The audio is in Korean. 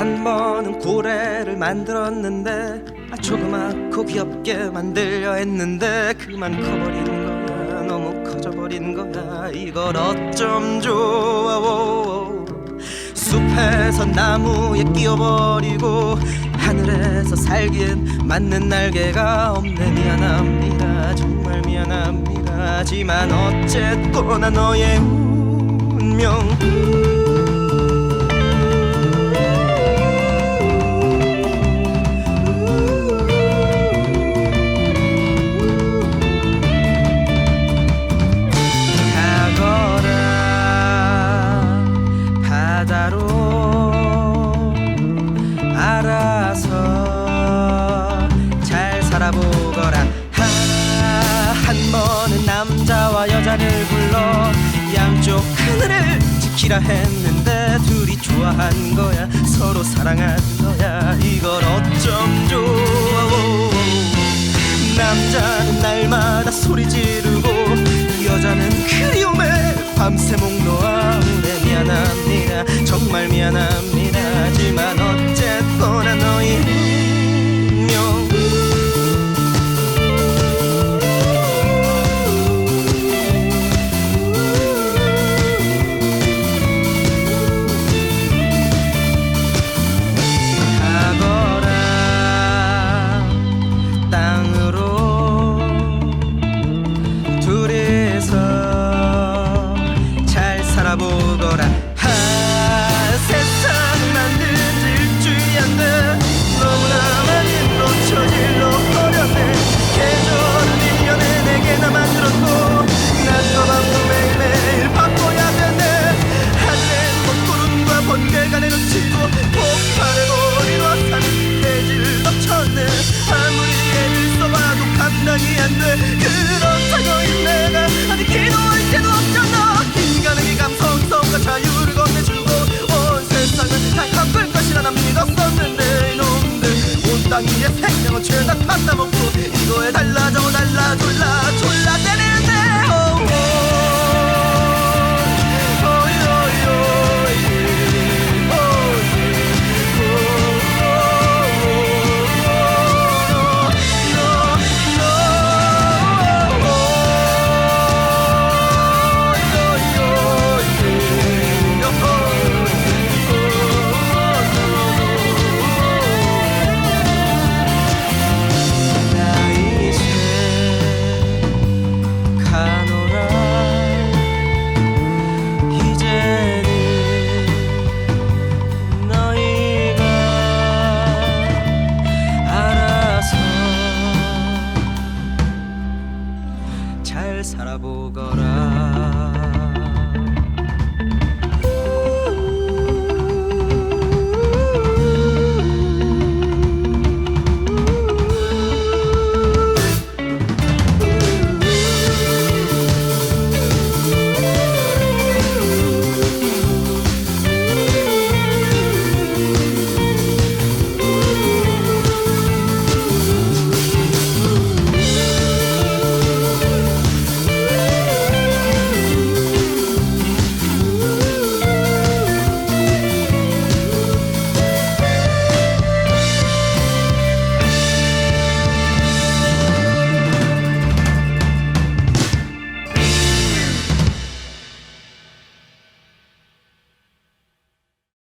한 번은 고래를 만들었는데 아, 조그맣고 귀엽게 만들려 했는데 그만 커버린 거야. 너무 커져버린 거야. 이걸 어쩜 좋아 오, 오. 숲에서 나무에 끼어버리고 하늘에서 살기엔 맞는 날개가 없네. 미안합니다. 정말 미안합니다. 하지만 어쨌거나 너의 운명 지키라 했는데 둘이 좋아한 거야. 서로 사랑한 거야. 이걸 어쩜 좋아. 남자는 날마다 소리 지르고 여자는 그리움에 밤새 목 놓아 네. 미안합니다. 정말 미안합니다. 하지만 어쨌거나 너의 감당이 안 돼. 그렇다고 내가 아직 기도할 때도 없잖아. 인간에게 감성 성과 자유를 건네주고 온 세상을 다 갚을 것이라 난 믿었었는데 이놈들. 온 땅 위에 생명은 죄다 탔다먹고 이거에 달라져 달라 졸라 졸라